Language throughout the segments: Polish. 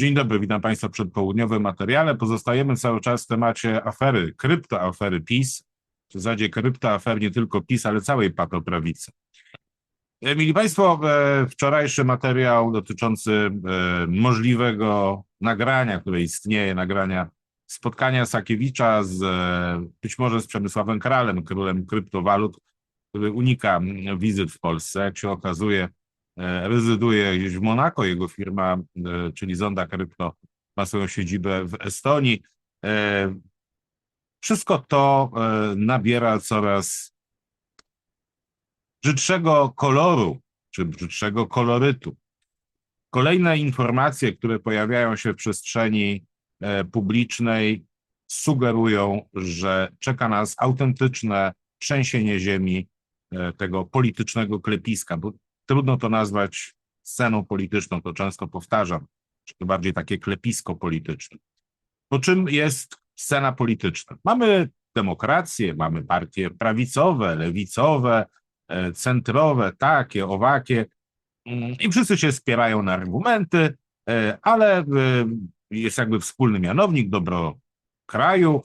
Dzień dobry, witam Państwa przed południowym materiale. Pozostajemy cały czas w temacie afery, kryptoafery PiS, w zasadzie kryptoafer nie tylko PiS, ale całej patoprawicy. E, Mili Państwo, e, wczorajszy materiał dotyczący e, możliwego nagrania, które istnieje, nagrania spotkania Sakiewicza z być może z Przemysławem Kralem, królem kryptowalut, który unika wizyt w Polsce. Jak się okazuje, rezyduje gdzieś w Monako. Jego firma, czyli Zonda Krypto, ma swoją siedzibę w Estonii. Wszystko to nabiera coraz brzydszego koloru, czy brzydszego kolorytu. Kolejne informacje, które pojawiają się w przestrzeni e, publicznej, sugerują, że czeka nas autentyczne trzęsienie ziemi e, tego politycznego klepiska, bo trudno to nazwać sceną polityczną, to często powtarzam, czy to bardziej takie klepisko polityczne. Po czym jest scena polityczna? Mamy demokrację, mamy partie prawicowe, lewicowe, E, centrowe, takie, owakie mm, i wszyscy się spierają na argumenty, e, ale e, jest jakby wspólny mianownik, dobro kraju,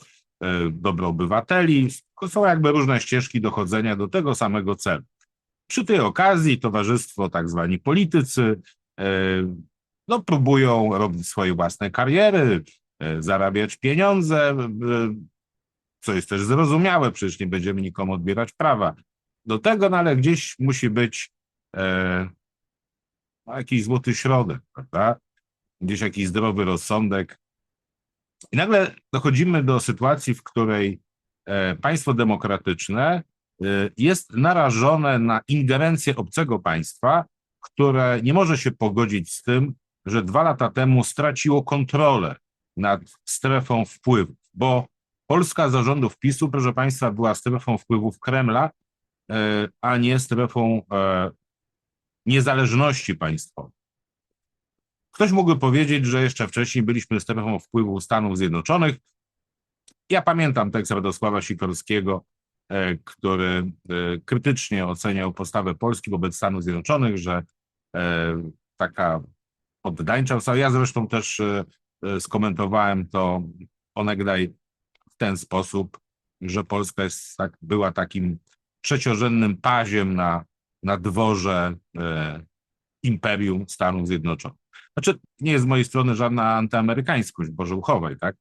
dobro obywateli, są jakby różne ścieżki dochodzenia do tego samego celu. Przy tej okazji towarzystwo, tak zwani politycy, no, próbują robić swoje własne kariery, zarabiać pieniądze, co jest też zrozumiałe, przecież nie będziemy nikomu odbierać prawa do tego, no ale gdzieś musi być e, no, jakiś złoty środek, prawda? Gdzieś jakiś zdrowy rozsądek. I nagle dochodzimy do sytuacji, w której e, państwo demokratyczne e, jest narażone na ingerencję obcego państwa, które nie może się pogodzić z tym, że dwa lata temu straciło kontrolę nad strefą wpływów, bo Polska zarządów PiSu, proszę Państwa, była strefą wpływów Kremla, E, a nie strefą e, niezależności państwowej. Ktoś mógłby powiedzieć, że jeszcze wcześniej byliśmy strefą wpływu Stanów Zjednoczonych. Ja pamiętam tekst Radosława Sikorskiego, który krytycznie oceniał postawę Polski wobec Stanów Zjednoczonych, że taka oddańcza, ja zresztą też skomentowałem to onegdaj w ten sposób, że Polska jest, tak, była takim trzeciorzędnym paziem na, na dworze e, Imperium Stanów Zjednoczonych. Znaczy, nie jest z mojej strony żadna antyamerykańskość, Boże uchowaj, tak?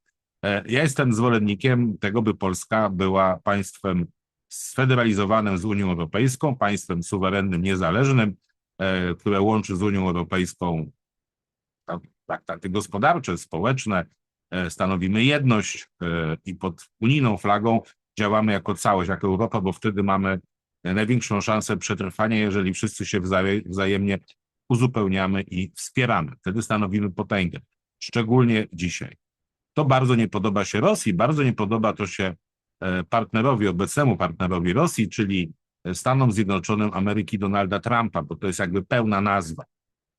E, ja jestem zwolennikiem tego, by Polska była państwem sfederalizowanym z Unią Europejską, państwem suwerennym, niezależnym, e, które łączy z Unią Europejską traktaty gospodarcze, społeczne, e, stanowimy jedność i pod unijną flagą działamy jako całość, jako Europa, bo wtedy mamy największą szansę przetrwania, jeżeli wszyscy się wzajemnie uzupełniamy i wspieramy. Wtedy stanowimy potęgę, szczególnie dzisiaj. To bardzo nie podoba się Rosji, bardzo nie podoba to się e, partnerowi, obecnemu partnerowi Rosji, czyli Stanom Zjednoczonym Ameryki Donalda Trumpa, bo to jest jakby pełna nazwa.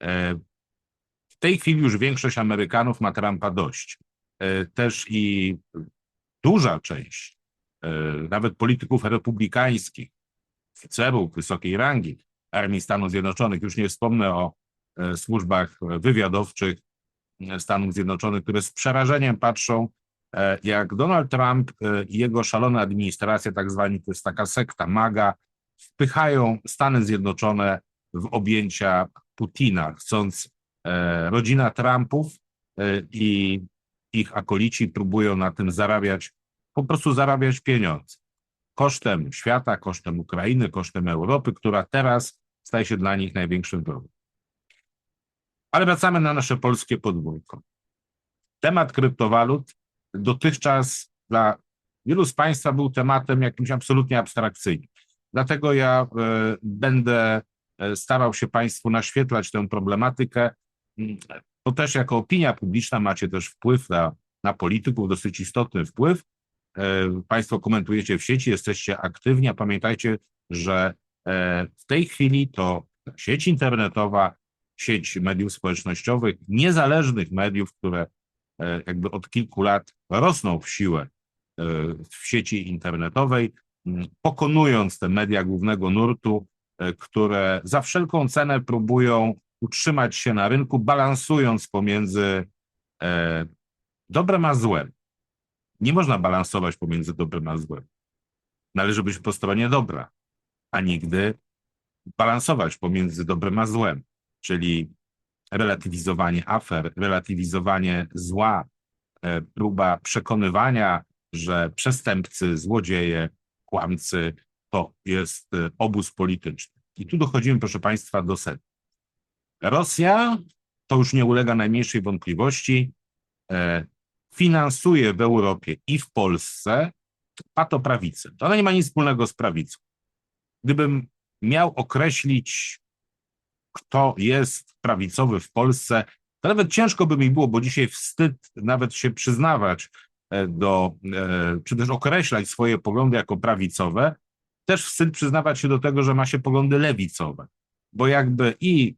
E, w tej chwili już większość Amerykanów ma Trumpa dość. E, też i duża część E, nawet polityków republikańskich, oficerów wysokiej rangi Armii Stanów Zjednoczonych, już nie wspomnę o e, służbach wywiadowczych Stanów Zjednoczonych, które z przerażeniem patrzą, e, jak Donald Trump i jego szalona administracja, tak zwani, to jest taka sekta MAGA, wpychają Stany Zjednoczone w objęcia Putina, chcąc rodzina Trumpów i ich akolici próbują na tym zarabiać po prostu zarabiać pieniądze. Kosztem świata, kosztem Ukrainy, kosztem Europy, która teraz staje się dla nich największym wrogiem. Ale wracamy na nasze polskie podwórko. Temat kryptowalut dotychczas dla wielu z Państwa był tematem jakimś absolutnie abstrakcyjnym. Dlatego ja e, będę e, starał się Państwu naświetlać tę problematykę. To też jako opinia publiczna macie też wpływ na, na polityków, dosyć istotny wpływ. E, państwo komentujecie w sieci, jesteście aktywni, a pamiętajcie, że w tej chwili to sieć internetowa, sieć mediów społecznościowych, niezależnych mediów, które e, jakby od kilku lat rosną w siłę w sieci internetowej, pokonując te media głównego nurtu, które za wszelką cenę próbują utrzymać się na rynku, balansując pomiędzy e, dobrem a złem. Nie można balansować pomiędzy dobrem a złem. Należy być po stronie dobra, a nigdy balansować pomiędzy dobrem a złem, czyli relatywizowanie afer, relatywizowanie zła, e, próba przekonywania, że przestępcy, złodzieje, kłamcy to jest e, obóz polityczny. I tu dochodzimy, proszę Państwa, do sedna. Rosja, to już nie ulega najmniejszej wątpliwości, e, finansuje w Europie i w Polsce patoprawicę. To ona nie ma nic wspólnego z prawicą. Gdybym miał określić, kto jest prawicowy w Polsce, to nawet ciężko by mi było, bo dzisiaj wstyd nawet się przyznawać e, do, e, czy też określać swoje poglądy jako prawicowe, też wstyd przyznawać się do tego, że ma się poglądy lewicowe, bo jakby i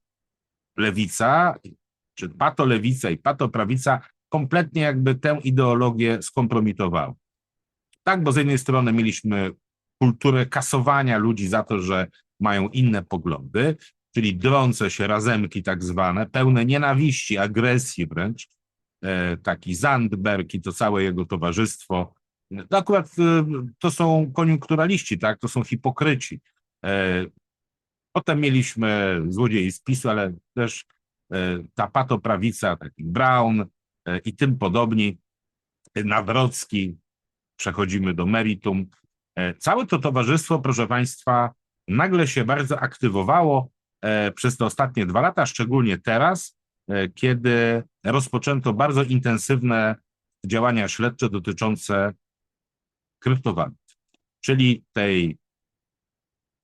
lewica, czy patolewica i patoprawica kompletnie jakby tę ideologię skompromitowały. Tak, bo z jednej strony mieliśmy kulturę kasowania ludzi za to, że mają inne poglądy, czyli drące się razemki tak zwane, pełne nienawiści, agresji wręcz, e, taki Zandberg i to całe jego towarzystwo. To akurat e, to są koniunkturaliści, tak? to są hipokryci. E, potem mieliśmy złodziei z PiSu, ale też ta patoprawica, taki Brown i tym podobni, Nawrocki, przechodzimy do meritum. Całe to towarzystwo, proszę Państwa, nagle się bardzo aktywowało przez te ostatnie dwa lata, szczególnie teraz, e, kiedy rozpoczęto bardzo intensywne działania śledcze dotyczące kryptowalut, czyli tej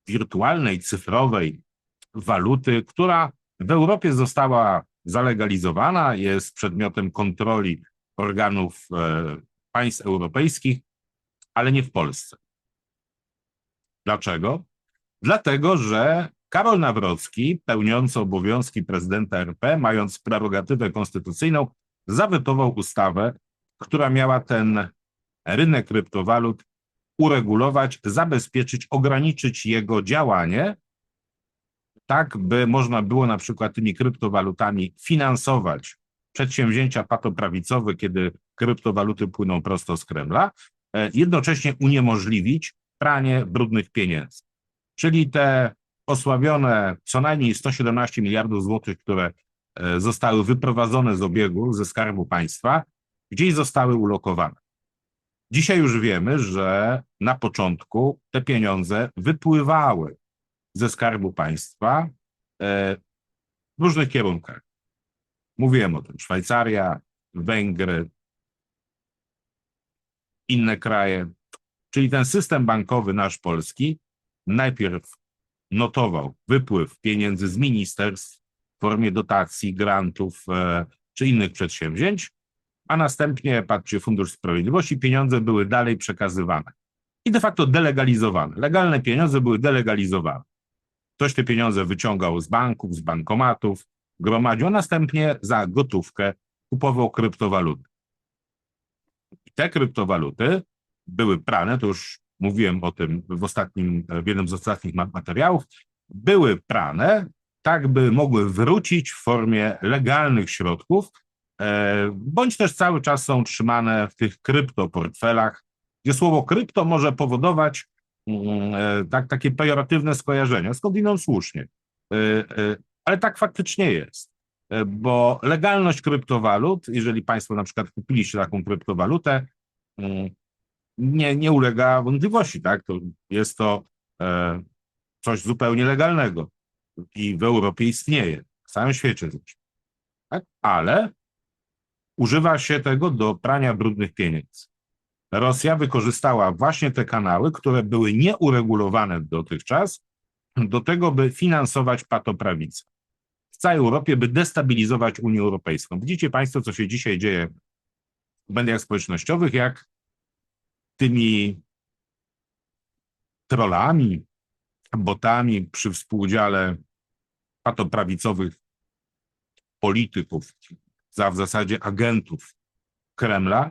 wirtualnej, cyfrowej waluty, która w Europie została zalegalizowana, jest przedmiotem kontroli organów e, państw europejskich, ale nie w Polsce. Dlaczego? Dlatego, że Karol Nawrocki, pełniący obowiązki prezydenta RP, mając prerogatywę konstytucyjną, zawetował ustawę, która miała ten rynek kryptowalut uregulować, zabezpieczyć, ograniczyć jego działanie, tak by można było na przykład tymi kryptowalutami finansować przedsięwzięcia patoprawicowe, kiedy kryptowaluty płyną prosto z Kremla, e, jednocześnie uniemożliwić pranie brudnych pieniędzy. Czyli te osławione co najmniej 117 miliardów złotych, które e, zostały wyprowadzone z obiegu ze skarbu państwa, gdzieś zostały ulokowane. Dzisiaj już wiemy, że na początku te pieniądze wypływały ze skarbu państwa e, w różnych kierunkach. Mówiłem o tym: Szwajcaria, Węgry, inne kraje. Czyli ten system bankowy nasz polski najpierw notował wypływ pieniędzy z ministerstw w formie dotacji, grantów e, czy innych przedsięwzięć, a następnie, patrzcie, Fundusz Sprawiedliwości, pieniądze były dalej przekazywane i de facto delegalizowane. Legalne pieniądze były delegalizowane. Ktoś te pieniądze wyciągał z banków, z bankomatów, gromadził, a następnie za gotówkę kupował kryptowaluty. I te kryptowaluty były prane, to już mówiłem o tym w ostatnim, w jednym z ostatnich materiałów, były prane, tak by mogły wrócić w formie legalnych środków, e, bądź też cały czas są trzymane w tych kryptoportfelach, gdzie słowo krypto może powodować mm, e, tak, takie pejoratywne skojarzenia, skądinąd słusznie. E, ale tak faktycznie jest, bo legalność kryptowalut, jeżeli Państwo na przykład kupiliście taką kryptowalutę, mm, nie, nie ulega wątpliwości, tak? To jest to e, coś zupełnie legalnego i w Europie istnieje, w całym świecie zresztą. Tak? Ale używa się tego do prania brudnych pieniędzy. Rosja wykorzystała właśnie te kanały, które były nieuregulowane dotychczas, do tego, by finansować patoprawicę w całej Europie, by destabilizować Unię Europejską. Widzicie Państwo, co się dzisiaj dzieje w mediach społecznościowych, jak tymi trollami, botami przy współudziale patoprawicowych polityków, za w zasadzie agentów Kremla,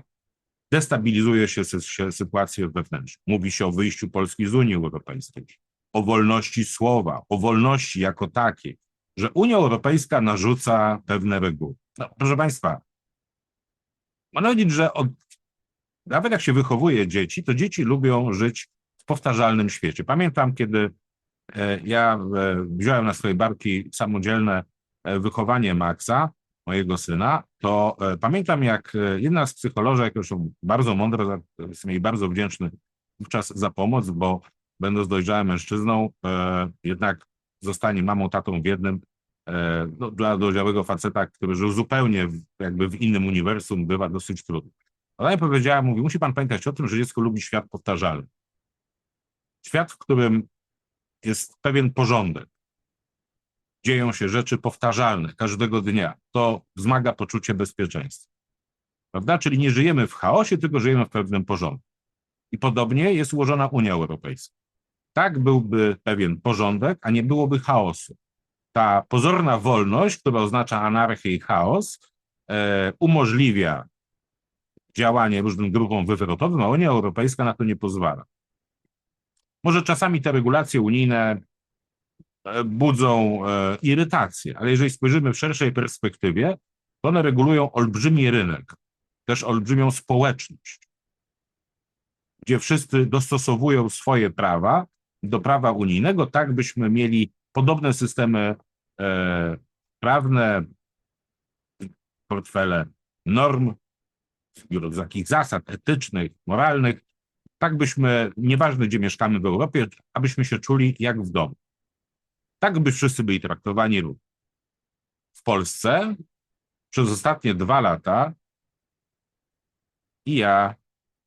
destabilizuje się sytuację wewnętrzną. Mówi się o wyjściu Polski z Unii Europejskiej, o wolności słowa, o wolności jako takiej, że Unia Europejska narzuca pewne reguły. No, proszę Państwa, Mianowicie, że od, nawet jak się wychowuje dzieci, to dzieci lubią żyć w powtarzalnym świecie. Pamiętam, kiedy e, ja e, wziąłem na swoje barki samodzielne e, wychowanie Maxa, mojego syna, to pamiętam, jak jedna z psycholożek, zresztą bardzo mądra, jestem jej bardzo wdzięczny wówczas za pomoc, bo będąc dojrzałym mężczyzną, jednak zostanie mamą, tatą w jednym, no, dla dojrzałego faceta, który żył zupełnie w, jakby w innym uniwersum, bywa dosyć trudno. Ona mi powiedziała, mówi, musi pan pamiętać o tym, że dziecko lubi świat powtarzalny. Świat, w którym jest pewien porządek. Dzieją się rzeczy powtarzalne każdego dnia. To wzmaga poczucie bezpieczeństwa. Prawda? Czyli nie żyjemy w chaosie, tylko żyjemy w pewnym porządku. I podobnie jest ułożona Unia Europejska. Tak byłby pewien porządek, a nie byłoby chaosu. Ta pozorna wolność, która oznacza anarchię i chaos, e, umożliwia działanie różnym grupom wywrotowym, a Unia Europejska na to nie pozwala. Może czasami te regulacje unijne e, budzą e, irytację, ale jeżeli spojrzymy w szerszej perspektywie, to one regulują olbrzymi rynek, też olbrzymią społeczność, gdzie wszyscy dostosowują swoje prawa do prawa unijnego, tak byśmy mieli podobne systemy e, prawne, portfele norm, z takich zasad etycznych, moralnych, tak byśmy, nieważne gdzie mieszkamy w Europie, abyśmy się czuli jak w domu. Tak by wszyscy byli traktowani równo. W Polsce przez ostatnie dwa lata i ja,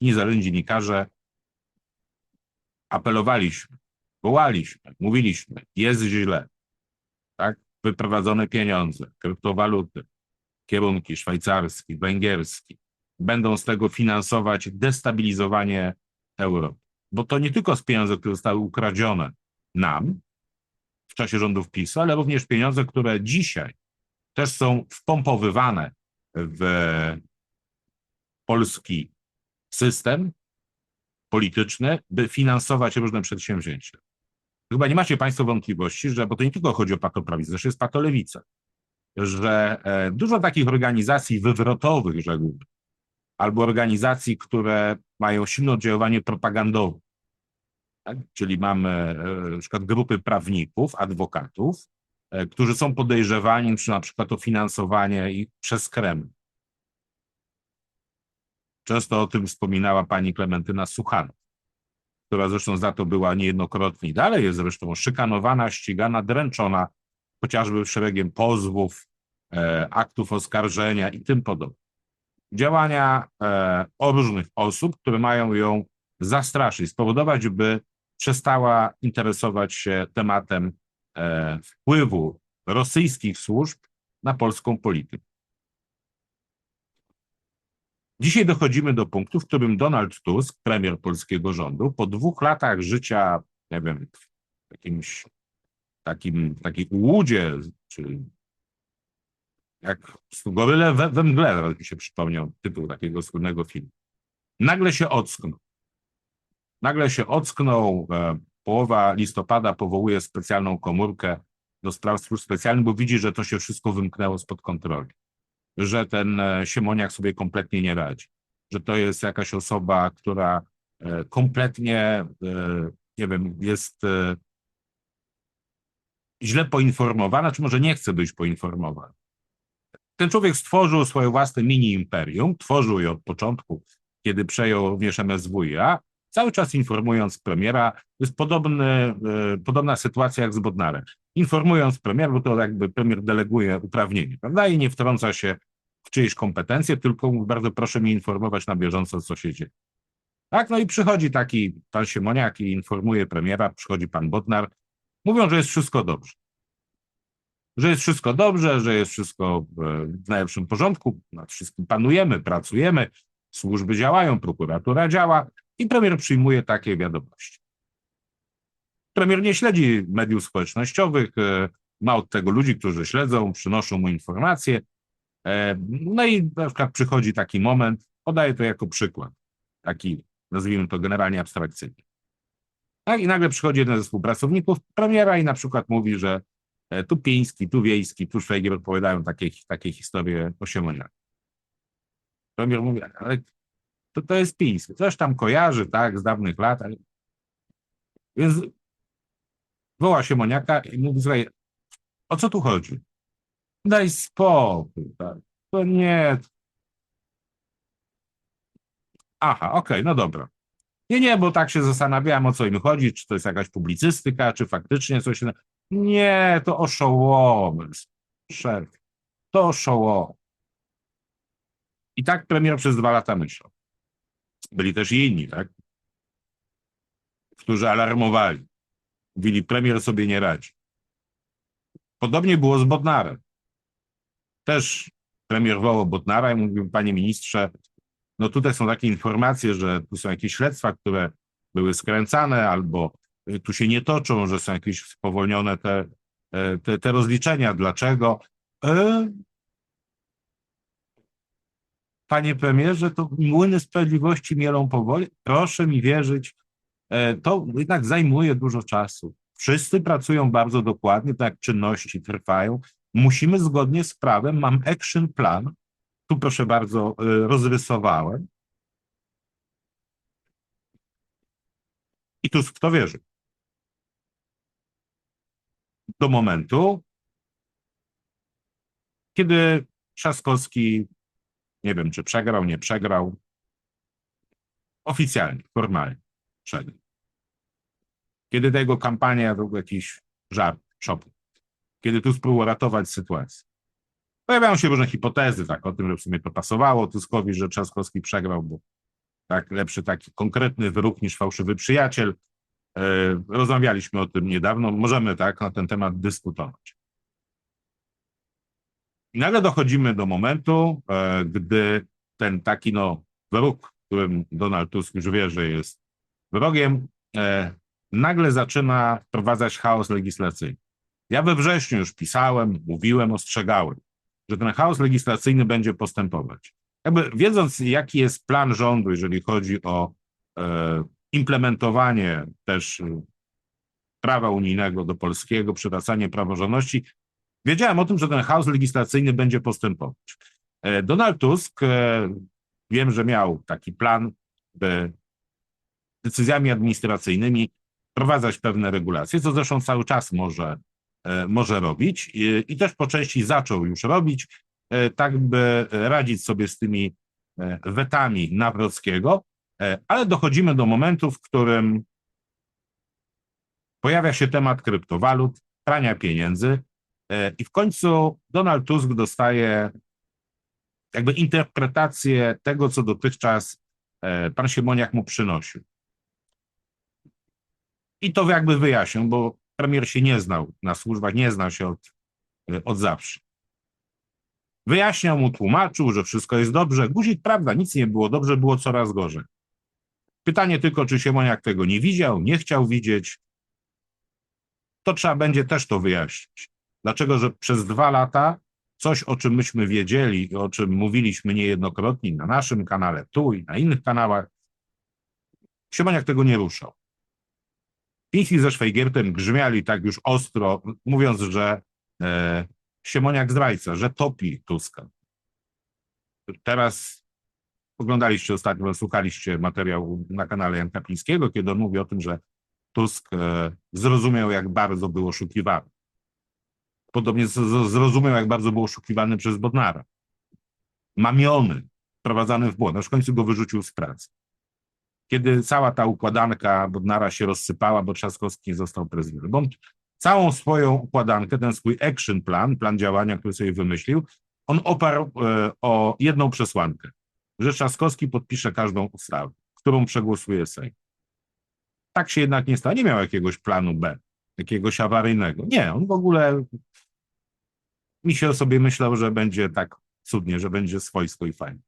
i niezależni dziennikarze apelowaliśmy, wołaliśmy, mówiliśmy, jest źle, tak? Wyprowadzone pieniądze, kryptowaluty, kierunki szwajcarski, węgierski, będą z tego finansować destabilizowanie Europy. Bo to nie tylko z pieniądze, które zostały ukradzione nam w czasie rządów PiSu, ale również pieniądze, które dzisiaj też są wpompowywane w polski system polityczny, by finansować różne przedsięwzięcia. Chyba nie macie Państwo wątpliwości, że, bo to nie tylko chodzi o patoprawicę, też jest patolewica, że e, dużo takich organizacji wywrotowych, rzekłbym, albo organizacji, które mają silne oddziaływanie propagandowe. Tak? Czyli mamy e, na przykład grupy prawników, adwokatów, e, którzy są podejrzewani na przykład o finansowanie ich przez Kreml. Często o tym wspominała pani Klementyna Suchanow, która zresztą za to była niejednokrotnie i dalej jest zresztą szykanowana, ścigana, dręczona chociażby szeregiem pozwów, e, aktów oskarżenia i tym podobne działania e, różnych osób, które mają ją zastraszyć, spowodować, by przestała interesować się tematem e, wpływu rosyjskich służb na polską politykę. Dzisiaj dochodzimy do punktu, w którym Donald Tusk, premier polskiego rządu, po dwóch latach życia, nie wiem, w jakimś takim, takiej ułudzie, czy jak goryle we, we mgle, mi się przypomniał tytuł takiego słynnego filmu. Nagle się ocknął. Nagle się ocknął, e, połowa listopada powołuje specjalną komórkę do spraw służb specjalnych, bo widzi, że to się wszystko wymknęło spod kontroli. Że ten e, Siemoniak sobie kompletnie nie radzi. Że to jest jakaś osoba, która e, kompletnie, nie wiem, jest źle poinformowana, czy może nie chce być poinformowana ten człowiek stworzył swoje własne mini-imperium, tworzył je od początku, kiedy przejął również MSWiA, cały czas informując premiera, to jest podobny, e, podobna sytuacja jak z Bodnarem. Informując premiera, bo to jakby premier deleguje uprawnienie, prawda, i nie wtrąca się w czyjeś kompetencje, tylko bardzo proszę mnie informować na bieżąco, co się dzieje. Tak, no i przychodzi taki pan Siemoniak i informuje premiera, przychodzi pan Bodnar, mówią, że jest wszystko dobrze że jest wszystko dobrze, że jest wszystko e, w najlepszym porządku, nad wszystkim panujemy, pracujemy, służby działają, prokuratura działa i premier przyjmuje takie wiadomości. Premier nie śledzi mediów społecznościowych, e, ma od tego ludzi, którzy śledzą, przynoszą mu informacje. E, no i na przykład przychodzi taki moment, podaję to jako przykład, taki nazwijmy to generalnie abstrakcyjny. Tak, i nagle przychodzi jeden ze współpracowników premiera i na przykład mówi, że tu Piński, tu Wiejski, tu Szwajgier odpowiadają takie, takie historie o Siemoniach. Premier mówi, ale to, to jest PiS. Coś tam kojarzy, tak, z dawnych lat. Ale... Więc woła się Moniaka i mówi, słuchaj, o co tu chodzi? Daj spokój, tak. To nie. Aha, okej, no dobra. Nie, nie, bo tak się zastanawiałem, o co im chodzi, czy to jest jakaś publicystyka, czy faktycznie coś. Nie, to oszołomy. Szef, to oszołomy. I tak premier przez dwa lata myślał. Byli też inni, tak? Którzy alarmowali. Mówili, premier sobie nie radzi. Podobnie było z Bodnarem. Też premier wołał Bodnara i mówił, panie ministrze, no tutaj są takie informacje, że tu są jakieś śledztwa, które były skręcane albo tu się nie toczą, że są jakieś spowolnione te, e, te, te rozliczenia. Dlaczego? E, panie premierze, to młyny sprawiedliwości mielą powoli. Proszę mi wierzyć, e, to jednak zajmuje dużo czasu. Wszyscy pracują bardzo dokładnie, tak czynności trwają. Musimy zgodnie z prawem, mam action plan, tu proszę bardzo, rozrysowałem. I tu w to wierzy. Do momentu, kiedy Trzaskowski nie wiem, czy przegrał, nie przegrał. Oficjalnie, formalnie przegrał. Kiedy ta jego kampania był jakiś żart, szopot. Kiedy tu spróbował ratować sytuację. Pojawiają się różne hipotezy, tak, o tym, że w sumie to pasowało Tuskowi, że Trzaskowski przegrał, bo tak, lepszy taki konkretny wyrób niż fałszywy przyjaciel. E, rozmawialiśmy o tym niedawno, możemy tak na ten temat dyskutować. I nagle dochodzimy do momentu, e, gdy ten taki no wróg, którym Donald Tusk już wie, że jest wrogiem, e, nagle zaczyna wprowadzać chaos legislacyjny. Ja we wrześniu już pisałem, mówiłem, ostrzegałem, że ten chaos legislacyjny będzie postępować. Jakby wiedząc, jaki jest plan rządu, jeżeli chodzi o implementowanie też prawa unijnego do polskiego, przywracanie praworządności, Wiedziałem o tym, że ten chaos legislacyjny będzie postępować. E, Donald Tusk, e, wiem, że miał taki plan, by decyzjami administracyjnymi wprowadzać pewne regulacje, co zresztą cały czas może, e, może robić i, i też po części zaczął już robić, tak by radzić sobie z tymi wetami Nawrockiego, ale dochodzimy do momentu, w którym pojawia się temat kryptowalut, prania pieniędzy, E, I w końcu Donald Tusk dostaje jakby interpretację tego, co dotychczas e, pan Siemoniak mu przynosił. I to jakby wyjaśnił, bo premier się nie znał na służbach, nie znał się od, e, od zawsze. Wyjaśniał mu, tłumaczył, że wszystko jest dobrze. Guzik, prawda, nic nie było dobrze, było coraz gorzej. Pytanie tylko, czy Siemoniak tego nie widział, nie chciał widzieć. To trzeba będzie też to wyjaśnić. Dlaczego? Że przez dwa lata coś, o czym myśmy wiedzieli, o czym mówiliśmy niejednokrotnie na naszym kanale, tu i na innych kanałach, Siemoniak tego nie ruszał. Piński ze Szwajgiertem grzmiali tak już ostro, mówiąc, że e, Siemoniak zdrajca, że topi Tuska. Teraz oglądaliście ostatnio, słuchaliście materiału na kanale Janka Pińskiego, kiedy on mówi o tym, że Tusk e, zrozumiał, jak bardzo był oszukiwany. Podobnie zrozumiał, jak bardzo był oszukiwany przez Bodnara. Mamiony, wprowadzany w błąd, aż w końcu go wyrzucił z pracy. Kiedy cała ta układanka Bodnara się rozsypała, bo Trzaskowski nie został prezydentem. On całą swoją układankę, ten swój action plan, plan działania, który sobie wymyślił, on oparł e, o jedną przesłankę, że Trzaskowski podpisze każdą ustawę, którą przegłosuje Sejm. Tak się jednak nie stało. Nie miał jakiegoś planu B, jakiegoś awaryjnego. Nie, on w ogóle mi się sobie myślał, że będzie tak cudnie, że będzie swojsko i fajnie.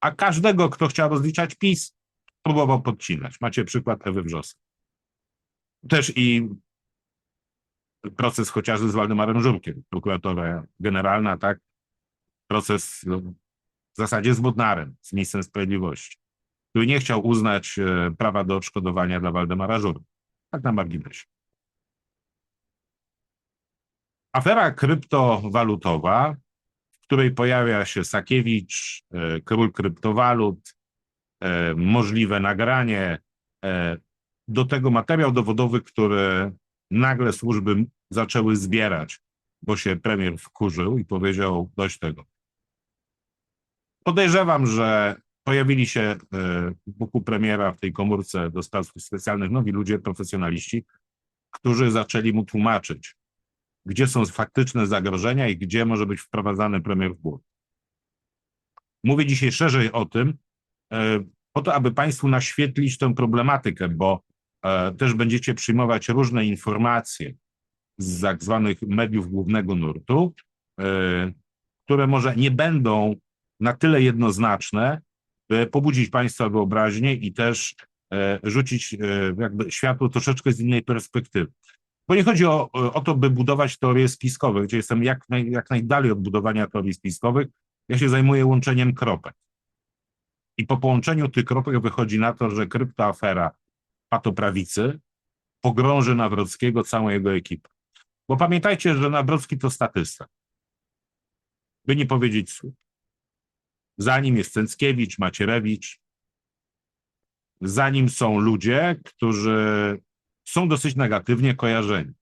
A każdego, kto chciał rozliczać PiS, próbował podcinać. Macie przykład Ewy Wrzosy. Też i proces chociażby z Waldemarem Żurkiem, prokuratora generalna, tak? Proces no, w zasadzie z Bodnarem, z ministrem sprawiedliwości, który nie chciał uznać e, prawa do odszkodowania dla Waldemara Żurka. Tak na marginesie. Afera kryptowalutowa w której pojawia się Sakiewicz, e, król kryptowalut, e, możliwe nagranie, do tego materiał dowodowy, który nagle służby zaczęły zbierać, bo się premier wkurzył i powiedział dość tego. Podejrzewam, że pojawili się wokół premiera w tej komórce do spraw specjalnych nowi ludzie, profesjonaliści, którzy zaczęli mu tłumaczyć, gdzie są faktyczne zagrożenia i gdzie może być wprowadzany premier w błąd. Mówię dzisiaj szerzej o tym, e, po to, aby Państwu naświetlić tę problematykę, bo e, też będziecie przyjmować różne informacje z tak zwanych mediów głównego nurtu, e, które może nie będą na tyle jednoznaczne, by pobudzić Państwa wyobraźnię i też rzucić jakby światło troszeczkę z innej perspektywy. Bo nie chodzi o, o to, by budować teorie spiskowe, gdzie jestem jak, naj, jak najdalej od budowania teorii spiskowych. Ja się zajmuję łączeniem kropek. I po połączeniu tych kropek wychodzi na to, że kryptoafera patoprawicy pogrąży Nawrockiego całą jego ekipę. Bo pamiętajcie, że Nawrocki to statysta. By nie powiedzieć słów. Zanim jest Cęckiewicz, Macierewicz, zanim są ludzie, którzy są dosyć negatywnie kojarzeni.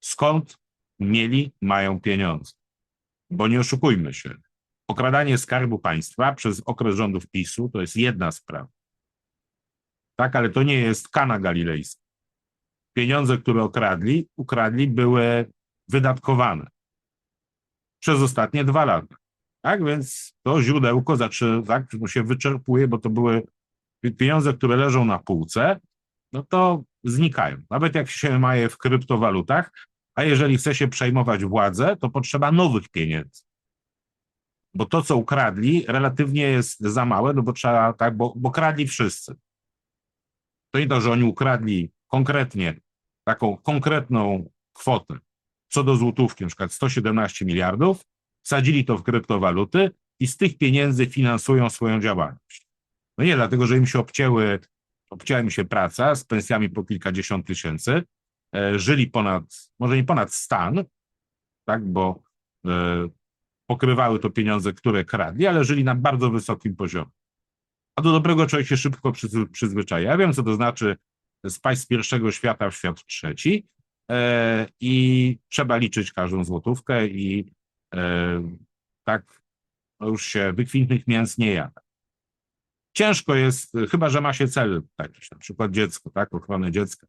Skąd mieli, mają pieniądze? Bo nie oszukujmy się. Okradanie skarbu państwa przez okres rządów PiSu to jest jedna sprawa. Tak, ale to nie jest kana galilejska. Pieniądze, które okradli, ukradli, były wydatkowane przez ostatnie dwa lata. Tak, więc to źródełko zaczyna, tak, się wyczerpuje, bo to były pieniądze, które leżą na półce, no to znikają. Nawet jak się ma je w kryptowalutach, a jeżeli chce się przejmować władzę, to potrzeba nowych pieniędzy. Bo to, co ukradli, relatywnie jest za małe, no bo trzeba, tak, bo, bo kradli wszyscy. To nie to, że oni ukradli konkretnie taką konkretną kwotę, co do złotówki, na przykład 117 miliardów, wsadzili to w kryptowaluty i z tych pieniędzy finansują swoją działalność. No nie dlatego, że im się obcięły obcięła mi się praca z pensjami po kilkadziesiąt tysięcy, e, żyli ponad, może nie ponad stan, tak, bo e, pokrywały to pieniądze, które kradli, ale żyli na bardzo wysokim poziomie. A do dobrego człowiek się szybko przyzwyczaja. Ja wiem, co to znaczy spaść z pierwszego świata w świat trzeci e, i trzeba liczyć każdą złotówkę i tak już się wykwintnych mięs nie jada ciężko jest, chyba że ma się cel jakiś, na przykład dziecko, tak, ochronę dziecka.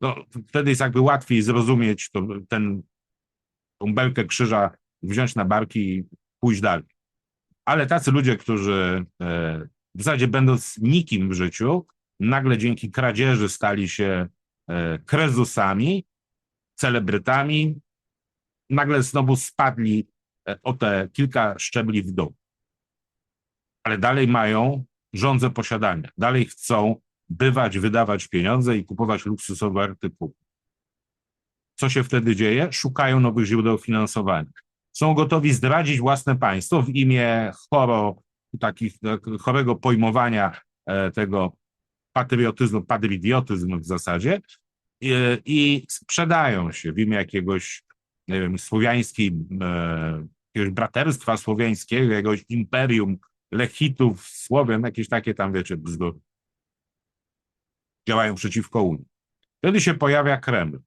No, wtedy jest jakby łatwiej zrozumieć to, ten, tą belkę krzyża, wziąć na barki i pójść dalej. Ale tacy ludzie, którzy e, w zasadzie będąc nikim w życiu, nagle dzięki kradzieży stali się e, krezusami, celebrytami, nagle znowu spadli e, o te kilka szczebli w dół. Ale dalej mają żądzę posiadania. Dalej chcą bywać, wydawać pieniądze i kupować luksusowe artykuły. Co się wtedy dzieje? Szukają nowych źródeł finansowania. Są gotowi zdradzić własne państwo w imię choro, takich, tak, chorego pojmowania e, tego patriotyzmu, padridiotyzmu w zasadzie i, i sprzedają się w imię jakiegoś nie wiem, słowiańskiej, jakiegoś braterstwa słowiańskiego, jakiegoś imperium Lechitów, Słowian, jakieś takie tam, wiecie, bzdury. Działają przeciwko Unii. Wtedy się pojawia Kreml.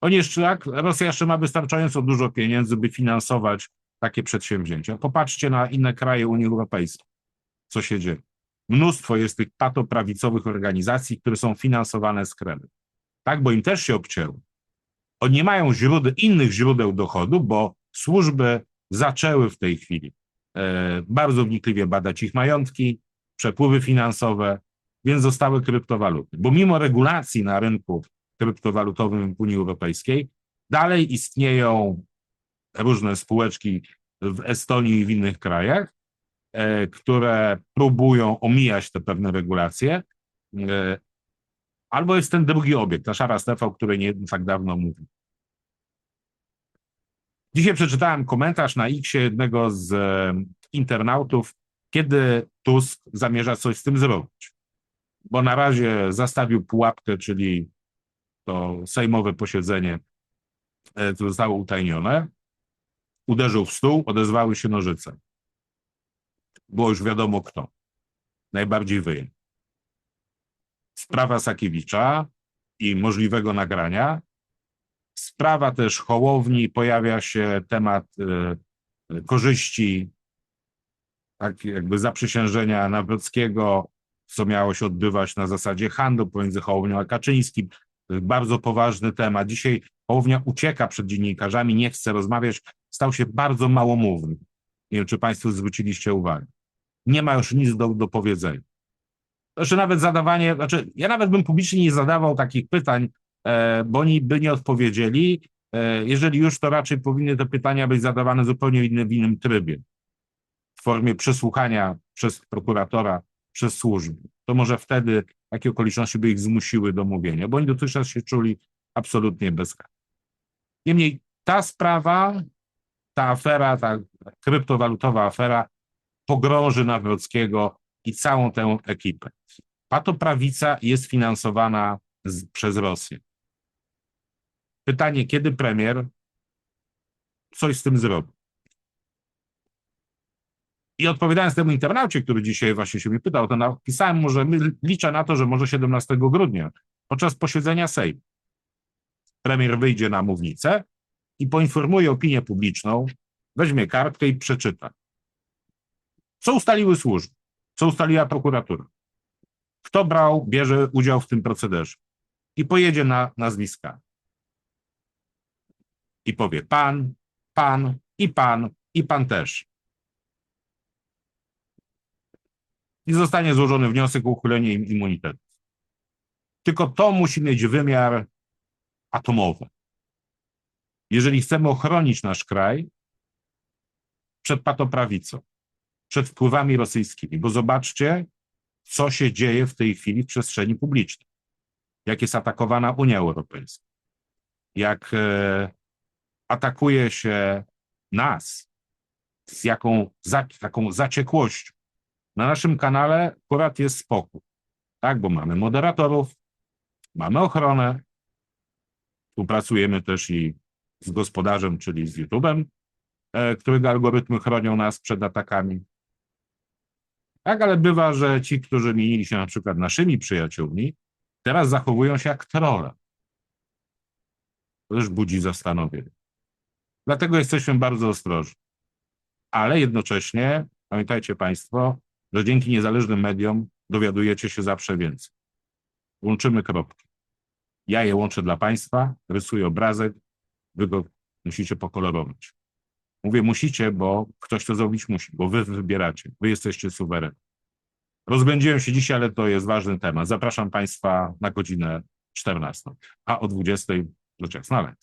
Oni jeszcze tak, Rosja jeszcze ma wystarczająco dużo pieniędzy, by finansować takie przedsięwzięcia. Popatrzcie na inne kraje Unii Europejskiej, co się dzieje. Mnóstwo jest tych patoprawicowych organizacji, które są finansowane z Kremlu. Tak, bo im też się obcięło. Oni nie mają źródeł, innych źródeł dochodu, bo służby zaczęły w tej chwili E, bardzo wnikliwie badać ich majątki, przepływy finansowe, więc zostały kryptowaluty. Bo mimo regulacji na rynku kryptowalutowym w Unii Europejskiej, dalej istnieją różne spółeczki w Estonii i w innych krajach, e, które próbują omijać te pewne regulacje. E, albo jest ten drugi obiekt, ta szara strefa, o której nie tak dawno mówił. Dzisiaj przeczytałem komentarz na X jednego z internautów, kiedy Tusk zamierza coś z tym zrobić. Bo na razie zastawił pułapkę, czyli to sejmowe posiedzenie, e, to zostało utajnione. uderzył w stół, odezwały się nożyce. Było już wiadomo kto. Najbardziej wyjem. Sprawa Sakiewicza i możliwego nagrania. Sprawa też Hołowni, pojawia się temat y, korzyści, tak jakby zaprzysiężenia Nawrockiego, co miało się odbywać na zasadzie handlu pomiędzy Hołownią a Kaczyńskim. Bardzo poważny temat. Dzisiaj Hołownia ucieka przed dziennikarzami, nie chce rozmawiać, stał się bardzo małomówny. Nie wiem, czy Państwo zwróciliście uwagę. Nie ma już nic do, do powiedzenia. Znaczy nawet zadawanie, znaczy ja nawet bym publicznie nie zadawał takich pytań, e, bo oni by nie odpowiedzieli. E, jeżeli już, to raczej powinny te pytania być zadawane zupełnie w innym trybie. W formie przesłuchania przez prokuratora, przez służby. To może wtedy takie okoliczności by ich zmusiły do mówienia, bo oni dotychczas się czuli absolutnie bezkarni. Niemniej ta sprawa, ta afera, ta kryptowalutowa afera pogrąży Nawrockiego i całą tę ekipę. Patoprawica jest finansowana z, przez Rosję. Pytanie, kiedy premier coś z tym zrobi? I odpowiadając temu internaucie, który dzisiaj właśnie się mnie pytał, to napisałem mu, że liczę na to, że może 17 grudnia podczas posiedzenia Sejmu premier wyjdzie na mównicę i poinformuje opinię publiczną, weźmie kartkę i przeczyta. Co ustaliły służby? Co ustaliła prokuratura? Kto brał, bierze udział w tym procederze? I pojedzie na nazwiska. I powie pan, pan, i pan, i pan też. I zostanie złożony wniosek o uchylenie im immunitetu. Tylko to musi mieć wymiar atomowy. Jeżeli chcemy ochronić nasz kraj przed patoprawicą, przed wpływami rosyjskimi, bo zobaczcie, co się dzieje w tej chwili w przestrzeni publicznej. Jak jest atakowana Unia Europejska, jak e, atakuje się nas, z jaką za, taką zaciekłością. Na naszym kanale akurat jest spokój, tak, bo mamy moderatorów, mamy ochronę, współpracujemy też i z gospodarzem, czyli z YouTube'em, e, którego algorytmy chronią nas przed atakami. Tak, ale bywa, że ci, którzy mienili się na przykład naszymi przyjaciółmi, teraz zachowują się jak trole. To też budzi zastanowienie. Dlatego jesteśmy bardzo ostrożni. Ale jednocześnie pamiętajcie Państwo, że dzięki niezależnym mediom dowiadujecie się zawsze więcej. Łączymy kropki. Ja je łączę dla Państwa, rysuję obrazek, Wy go musicie pokolorować. Mówię musicie, bo ktoś to zrobić musi, bo wy wybieracie, wy jesteście suweren. Rozbędziłem się dzisiaj, ale to jest ważny temat. Zapraszam Państwa na godzinę 14, a o 20 rzecz jasna